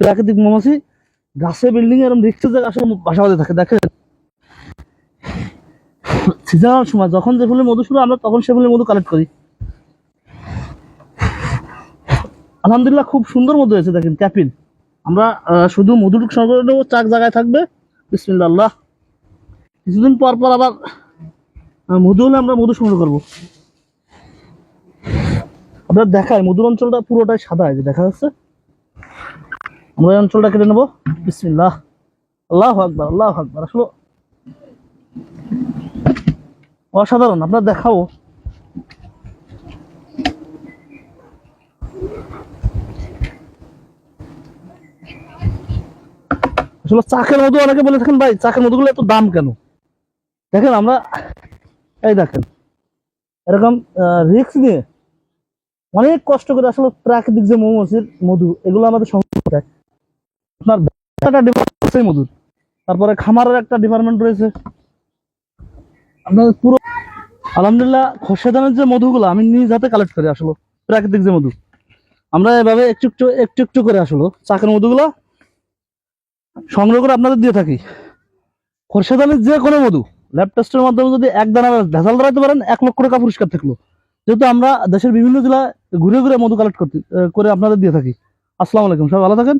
প্রাকৃতিক মৌমাছি গাছে বিল্ডিং এরকম রিক্সের আসলে বাসা বাঁধে থাকে, দেখেন। সিজনাল সময়, যখন যে ফুলের মধু শুরু আমরা তখন সে ফুলের মধু কালেক্ট করি। আলহামদুলিল্লাহ, খুব সুন্দর মধু হয়েছে, দেখেন ক্যাপিন আমরা শুধু মধুটুক সংগ্রহ চাক জায়গায় থাকবে। বিসমিল্লা আল্লাহ কিছুদিন পর পর আবার মধু হলে আমরা মধু সংগ্রহ করব। আপনার দেখায়, মধুর অঞ্চলটা পুরোটাই সাদা যে দেখা যাচ্ছে। আমরা এই অঞ্চলটা কেটে নেব। বিসমিল্লাহ। আল্লাহ আকবার আল্লাহ আকবার। আসলে। অসাধারণ, আপনার দেখাও। আসলে চাকের মধু অনেকে বলে থাকেন, ভাই, চাকের মধুগুলো এত দাম কেন? দেখেন আমরা, এই দেখেন, এরকম রিক্স নিয়ে অনেক কষ্ট করে আসলে প্রাকৃতিক যে মৌমাছির মধু, এগুলো আমাদের সংগ্রহ আপনার একটা ডিপার্টমেন্ট আছে মধুর। তারপরে খামারের একটা ডিপার্টমেন্ট রয়েছে। আপনার পুরো আলহামদুলিল্লাহ খসে ধানের যে মধুগুলো আমি নিজ হাতে কালেক্ট করি আসলে, প্রাকৃতিক যে মধু। আমরা এভাবে একটু একটু একটু একটু করে আসলো, চাকের মধুগুলো সংগ্রহ করে আপনাদের দিয়ে থাকি। খরসা ধানের যে কোনো মধু ল্যাব টেস্টের মাধ্যমে যদি এক দানা ভেজাল দাঁড়াতে পারেন, এক লক্ষ টাকা পুরস্কার থাকল। যেহেতু আমরা দেশের বিভিন্ন জেলায় ঘুরে ঘুরে মধু কালেক্ট করতে করে আপনাদের দিয়ে থাকি। আসসালামু আলাইকুম, সবাই ভালো থাকেন।